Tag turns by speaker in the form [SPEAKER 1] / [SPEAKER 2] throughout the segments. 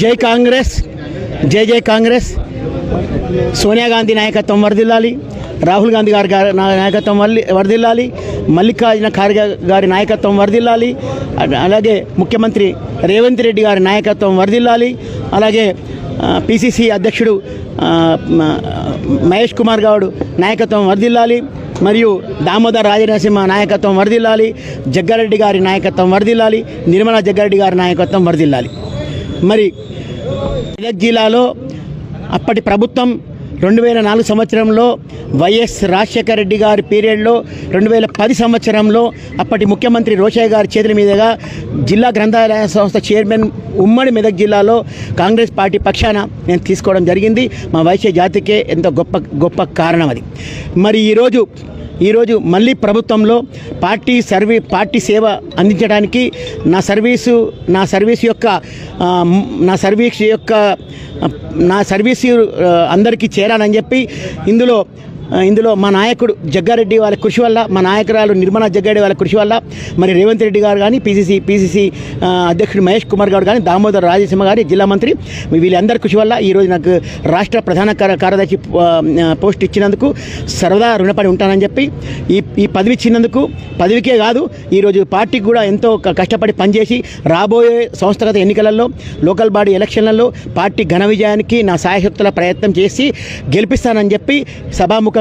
[SPEAKER 1] జై కాంగ్రెస్ జై జై కాంగ్రెస్ సోనియా గాంధీ నాయకత్వం వరదిల్లాలి రాహుల్ గాంధీ గారి గారి నా- నాయకత్వం వల్లి వరదిల్లాలి మల్లికార్జున ఖార్గే గారి నాయకత్వం వరదిల్లాలి అ- అలాగే ముఖ్యమంత్రి రేవంత్ రెడ్డి గారి నాయకత్వం వరదిల్లాలి అలాగే పిసిసి అధ్యక్షుడు ఆ, మ- మహేష్ కుమార్ గౌడ్ నాయకత్వం వరదిల్లాలి మరియు దామోదర్ రాజనరసింహ నాయకత్వం వరదిల్లాలి జగ్గారెడ్డి గారి నాయకత్వం వరదిల్లాలి నిర్మలా జగ్గారెడ్డి గారి నాయకత్వం వరదిల్లాలి. మరి మెదక్ జిల్లాలో అప్పటి ప్రభుత్వం రెండు వేల నాలుగు సంవత్సరంలో వైఎస్ రాజశేఖర రెడ్డి గారి పీరియడ్లో రెండు వేల పది సంవత్సరంలో అప్పటి ముఖ్యమంత్రి రోషయ్య గారి చేతుల మీదుగా జిల్లా గ్రంథాలయ సంస్థ చైర్మన్ ఉమ్మడి మెదక్ జిల్లాలో కాంగ్రెస్ పార్టీ పక్షాన నేను తీసుకోవడం జరిగింది. మా వైశ్య జాతికే ఎంతో గొప్ప గొప్ప కారణం అది. మరి ఈరోజు ఈరోజు మళ్ళీ ప్రభుత్వంలో పార్టీ సర్వీ పార్టీ సేవ అందించడానికి నా సర్వీసు నా సర్వీస్ యొక్క నా సర్వీస్ యొక్క నా సర్వీసు అందరికీ చేరాలని చెప్పి ఇందులో ఇందులో మా నాయకుడు జగ్గారెడ్డి వాళ్ళ కృషి వల్ల మా నాయకురాలు నిర్మలా జగ్గారెడ్డి వాళ్ళ కృషి వల్ల మరి రేవంత్ రెడ్డి గారు కానీ పీసీసీ పీసీసీ అధ్యక్షుడు మహేష్ కుమార్ గారు కానీ దామోదర్ రాజసింహ గారి జిల్లా మంత్రి వీళ్ళందరి కృషి వల్ల ఈరోజు నాకు రాష్ట్ర ప్రధాన కార్య- కార్యదర్శి పోస్ట్ ఇచ్చినందుకు సరదా రుణపడి ఉంటానని చెప్పి ఈ ఈ పదవి ఇచ్చినందుకు పదవికే కాదు ఈరోజు పార్టీకి కూడా ఎంతో కష్టపడి పనిచేసి రాబోయే సంస్థాగత ఎన్నికలలో లోకల్ బాడీ ఎలక్షన్లలో పార్టీ ఘన విజయానికి నా సాయశక్తుల ప్రయత్నం చేసి గెలిపిస్తానని చెప్పి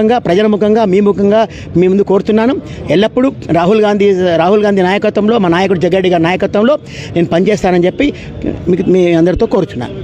[SPEAKER 1] ముఖంగా ప్రజల ముఖంగా మీ ముఖంగా మీ ముందు కోరుతున్నాను. ఎల్లప్పుడూ రాహుల్ గాంధీ రాహుల్ గాంధీ నాయకత్వంలో మా నాయకుడు జగ్గారెడ్డి గారి నాయకత్వంలో నేను పనిచేస్తానని చెప్పి మీకు మీ అందరితో కోరుచున్నాను.